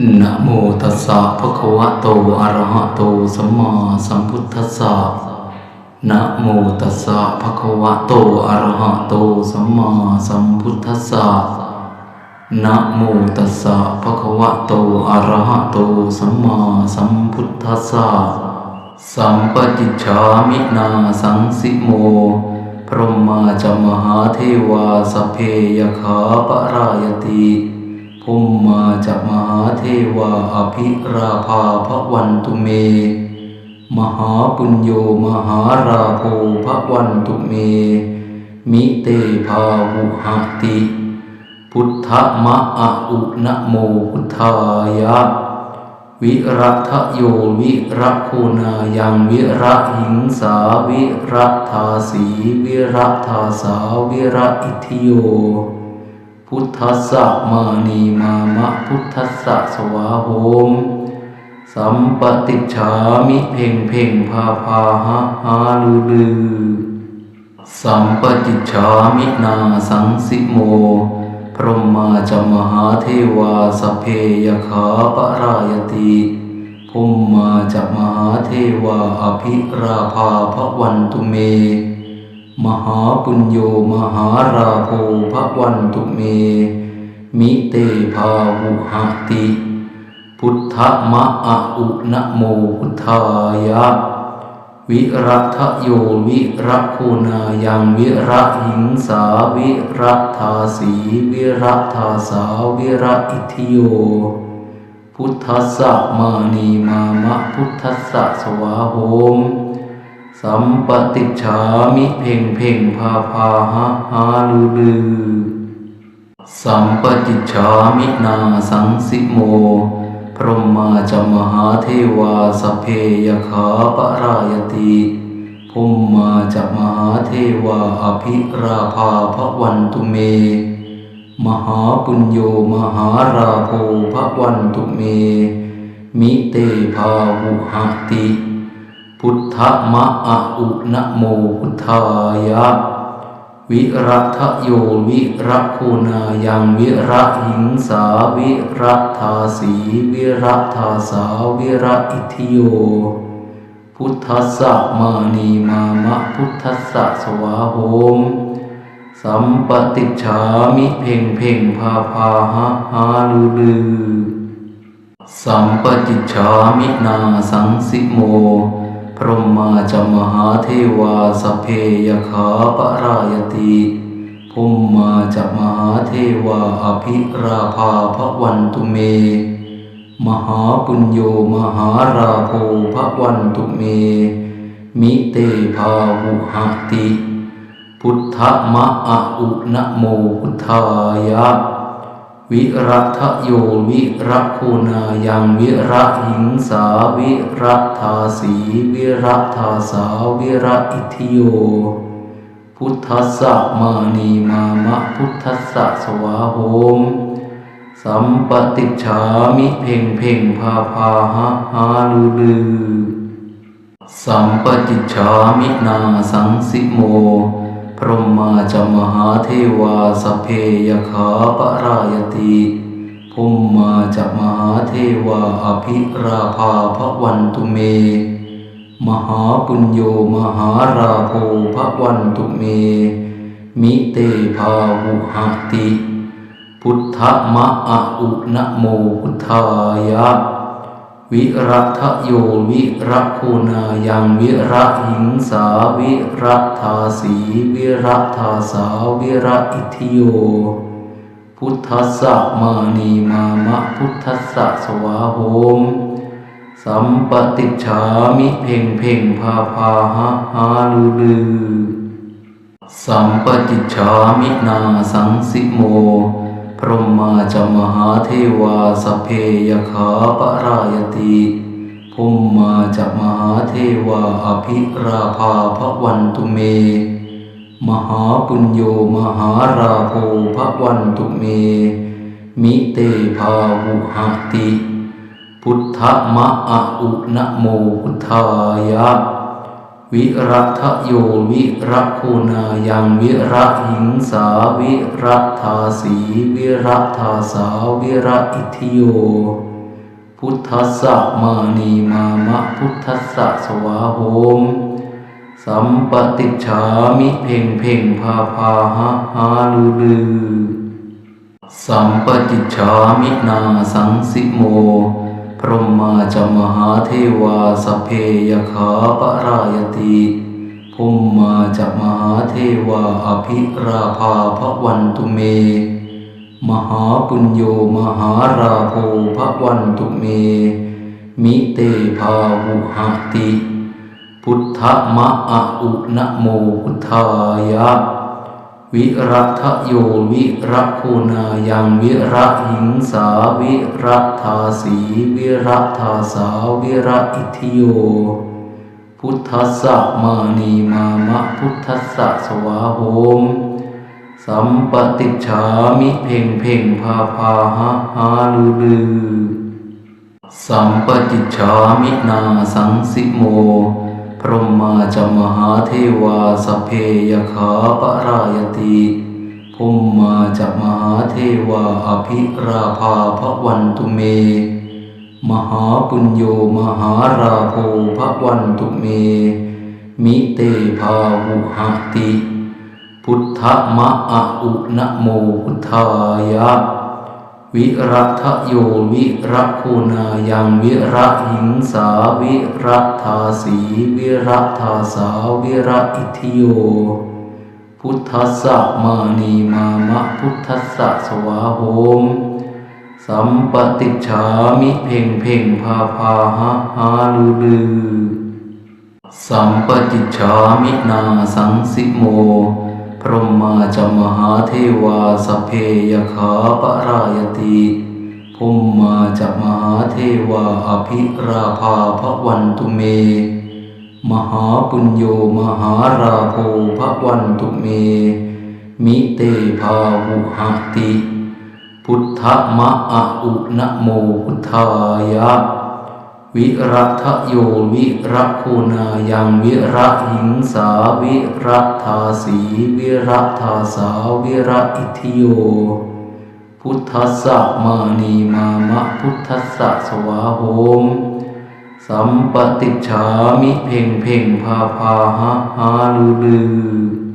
นะโมตัสสะภะคะวะโตอะระหะโตสัมมาสัมพุทธัสสะนะโมตัสสะภะคะวะโตอะระหะโตสัมมาสัมพุทธัสสะนะโมตัสสะภะคะวะโตอะระหะโตสัมมาสัมพุทธัสสะสัมปติชามินาสังสิโม พรหมาจะมหาเทวาสเพยขาปรายติ ภูมมาจะมหาเทวาอภิราภาพระวันตุเม มหาปุญโยมหาราโภพระวันตุเม มิเตภาวุหติ พุทธมะอะอุนะโมพุทธายะ วิรัตโยวิรัคุณายังวิระหิงสาวิรัธาสีวิรัธาสาวิระอิทิโย พุทธัสสะมานีมามะพุทธัสสะสวาโหมสัมปติชามิเพ่งเพ่งพาพาหะหาลือลือสัมปติชามินาสังสิโม พรหมาจมหาเทวาสเพยขาปรายติภูมมาจมหาเทวาอภิราภาพระวันตุเม มหาปุญโยมหาราโภพระวันตุเม มิเตภาวุหติ พุทธมะอะอุนะโมพุทธายะ วิรัตโยวิรัคุณายังวิระหิงสาวิรัธาสีวิรัธาสาวิระอิทิโย พุทธสสะมานีมามะพุทธสสะสวาโหม สัมปติชามิเพ่งเพ่งพาพาหะหาลือลือสัมปติชามินาสังสิโม พรหมาจมหาเทวาสเพยขาปรายติภูมมาจมหาเทวาอภิราภาพระวันตุเม มหาปุญโยมหาราโภพระวันตุเม มิเตภาวุหติ พุทธมะอะอุนะโมพุทธายะ วิรัตโยวิรัคุณายังวิระหิงสาวิรัธาสีวิรัธาสาวิระอิทิโย พุทธัสสะมานีมามะพุทธัสสะสวาโหมสัมปติชามิเพ่งเพ่งพาพาหะหาลือลือสัมปติชามินาสังสิโม พรหมาจะมหาเทวาสเพยขาปรายติภูมมาจะมหาเทวาอภิราภาพระวันตุเม มหาปุญโยมหาราโภพระวันตุเม มิเตภาวุหติ พุทธมะอะอุนะโมพุทธายะ วิรัตโยวิรัคุณายังวิระหิงสาวิรัธาสีวิรัธาสาวิระอิทิโย พุทธัสสะมานีมามะพุทธัสสะสวาโหมสัมปติชามิเพ่งเพ่งพาพาหะหาลือลือสัมปติชามินาสังสิโม พรหมาจะมหาเทวาสเพยขาปรายติภูมมาจะมหาเทวาอภิราภาพระวันตุเม มหาปุญโยมหาราโภพระวันตุเม มิเตภาวุหติ พุทธมะอะอุนะโมพุทธายะ วิรัตโยวิรัคุณายังวิระหิงสาวิรัธาสีวิรัธาสาวิระอิทิโย พุทธัสสะมานีมามะพุทธัสสะสวาโหมสัมปติชามิเพ่งเพ่งพาพาหะหาลือลือสัมปติชามินาสังสิโม พรหมาจะมหาเทวาสเพยขาปรายติภูมมาจะมหาเทวาอภิราภาพระวันตุเม มหาปุญโยมหาราโภพระวันตุเม มิเตภาวุหติ พุทธมะอะอุนะโมพุทธายะ วิรัตโยวิรัคุณายังวิระหิงสาวิรัธาสีวิรัธาสาวิระอิทิโย พุทธัสสะมานีมามะพุทธัสสะสวาโหมสัมปติฉามิเพ่งเพ่งพาพาหาหาลือลือสัมปติฉามินาสังสิโม พรหมาจมหาเทวาสเพยขาปรายติภูมมาจมหาเทวาอภิราภาพระวันตุเม มหาปุญโยมหาราโภพระวันตุเม มิเตภาหุหติ พุทธมะอะอุนะโมพุทธายะ วิรัตโยวิรัคุณายังวิระหิงสาวิรัธาสีวิรัธาสาวิระอิทิโย พุทธัสสะมานีมามะพุทธัสสะสวาโหมสัมปติฉามิเพ่งเพ่งพาพาหาหาลือลือสัมปติฉามินาสังสิโม พรหมาจมหาเทวาสเพยขาปรายติภูมมาจมหาเทวาอภิราภาพระวันตุเม มหาปุญโยมหาราโภพระวันตุเม มิเตภาหุหติ พุทธมะอะอุนะโมพุทธายะ วิรัตโยวิรัคุณายังวิระหิงสาวิรัธาสีวิรัธาสาวิระอิทิโย พุทธัสสะมานีมามะพุทธัสสะสวาโหมสัมปติจฉามิเพ่งเพ่งพาพาหาหาลือลือสัมปติจฉามินาสังสิโม พรหมาจมหาเทวาสพเพยขาปรายติภูมมาจมหาเทวาอภิราภาพระวันตุเม มหาปุญโยมหาราโภพระวันตุเม มิเตภาหุหติ พุทธมะอะอุนะโมพุทธายะ วิรัตโยวิรัคุณายังวิระหิงสาวิรัธาสีวิรัธาสาวิระอิทิโย พุทธัสสะมานีมามะพุทธัสสะสวาโหมสัมปติฉามิเพ่งเพ่งพาพาหาหาลือลือ